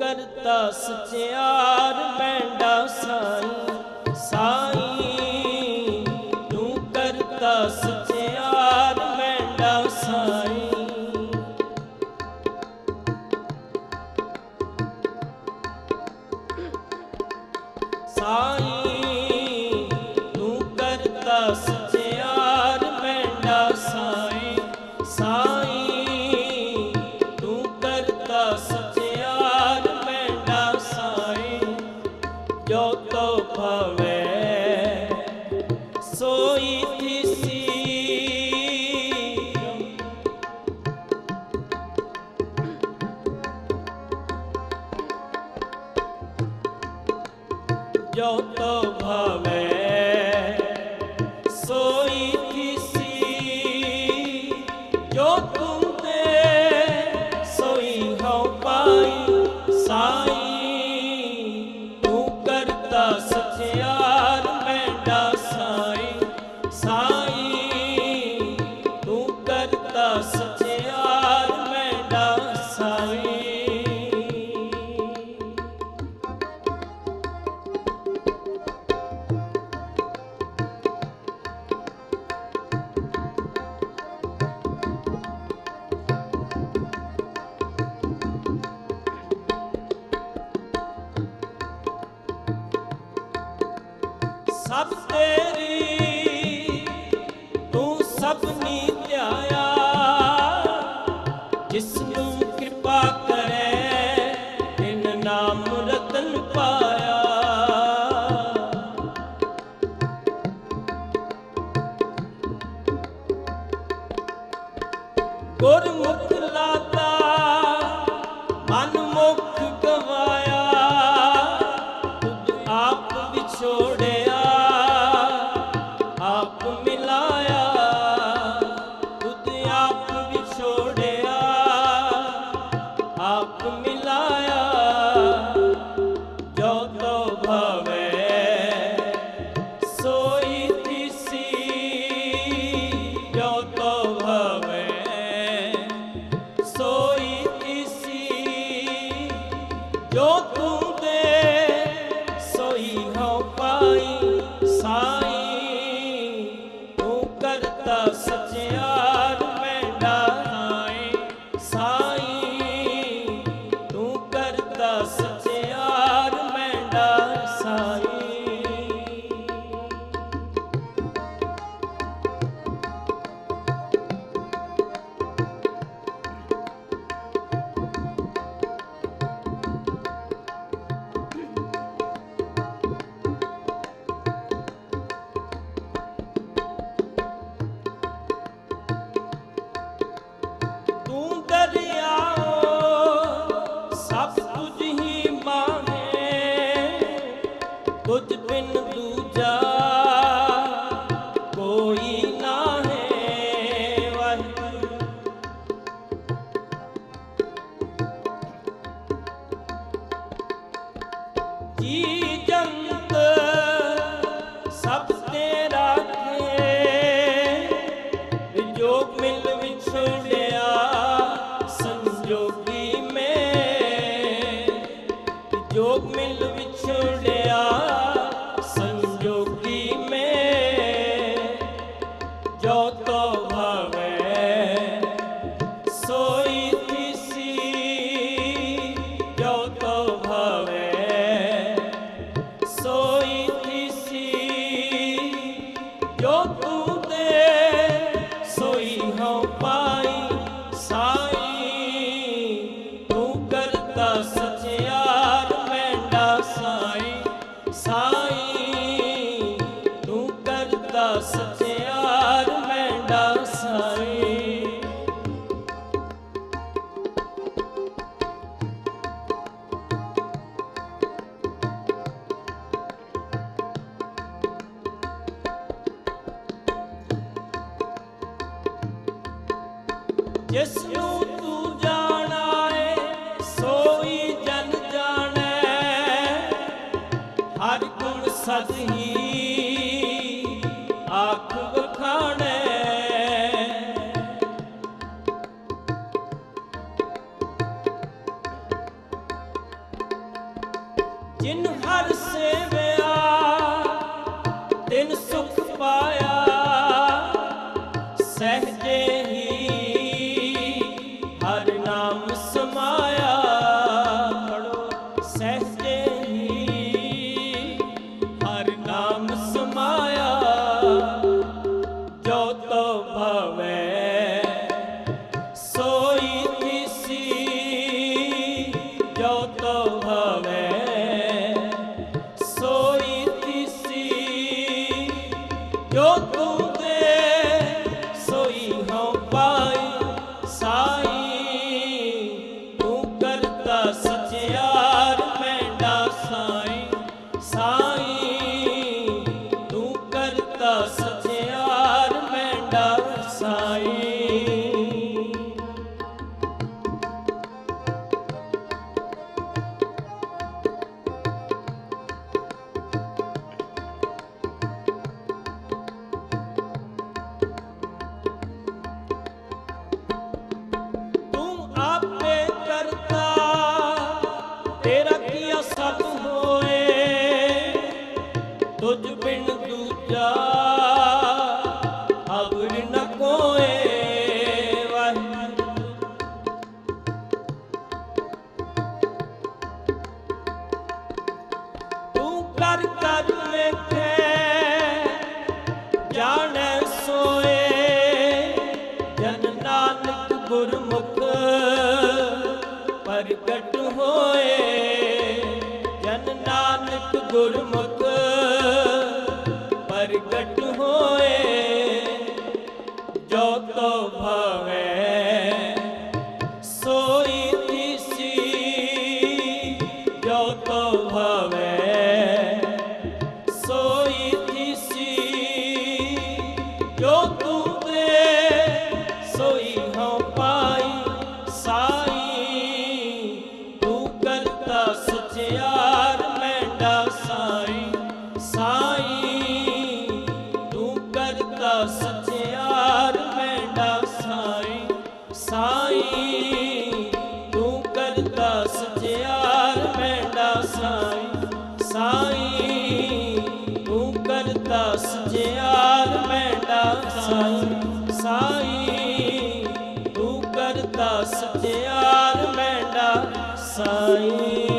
ਕਰਤਾ ਸਚਿਆਰ ਮੈਂਡਾ ਸਾਈ ਸਾਈ। ਤੂੰ ਕਰਤਾ ਸਚਿਆਰ ਮੈਂਡਾ ਸਾਈ। ਸਾਈ ਜੋ ਤੋ ਭਵੇ ਸਭ ਤੇਰੀ, ਤੂੰ ਸਭਨੀ ਧਿਆਇਆ। ਜਿਸ ਨੂੰ ਕਿਰਪਾ ਕਰੇ, ਤਿਨ ਨਾਮ ਰਤਨ ਪਾਇਆ। ਗੁਰਮੁਖ ਲਾਤਾ, ਮਨ ਮੁਖ ਗਵਾਇਆ ਆਪ ਮਿਲਾਇਆ ਜੋ ਤੋ ਭਵੇ ਸੋਈ ਤਿਸੀ ਜੋ ਤੋ ਭਵੇ ਸੋਈ ਤਿਸੀ ਜੋ ਤੂੰ ਮਿਲ ਵਿਛੜਿਆ ਜਿਸ ਨੂੰ ਤੂੰ ਜਾਣਾ ਏ ਸੋਈ ਜਨ ਜਾਣੈ। ਹਰ ਗੁਣ ਸਦ ਹੀ ਨਾਮ ਸਮਾਇਆ ਪੜੋ ਸਹਿਜੇ ਹੀ ਹਰ ਨਾਮ ਸਮਾਇਆ ਜੋ ਤੋ ਭਵੇ ਸੋਈ ਤਿਸੀ ਗੁਰਮੁਖ ਪ੍ਰਗਟ ਹੋਏ। ਜਨ ਨਾਨਕ ਗੁਰਮੁਖ ਸਾਈ, ਤੂੰ ਕਰਤਾ ਸਚਿਆਰ ਮੈਂਡਾ ਸਾਈ। ਸਾਈ, ਤੂੰ ਕਰਤਾ ਸਚਿਆਰ ਸਾਈ। ਸਾਈ, ਤੂੰ ਕਰਤਾ ਸਚਿਆਰ ਮੈਂਡਾ ਸਾਈ।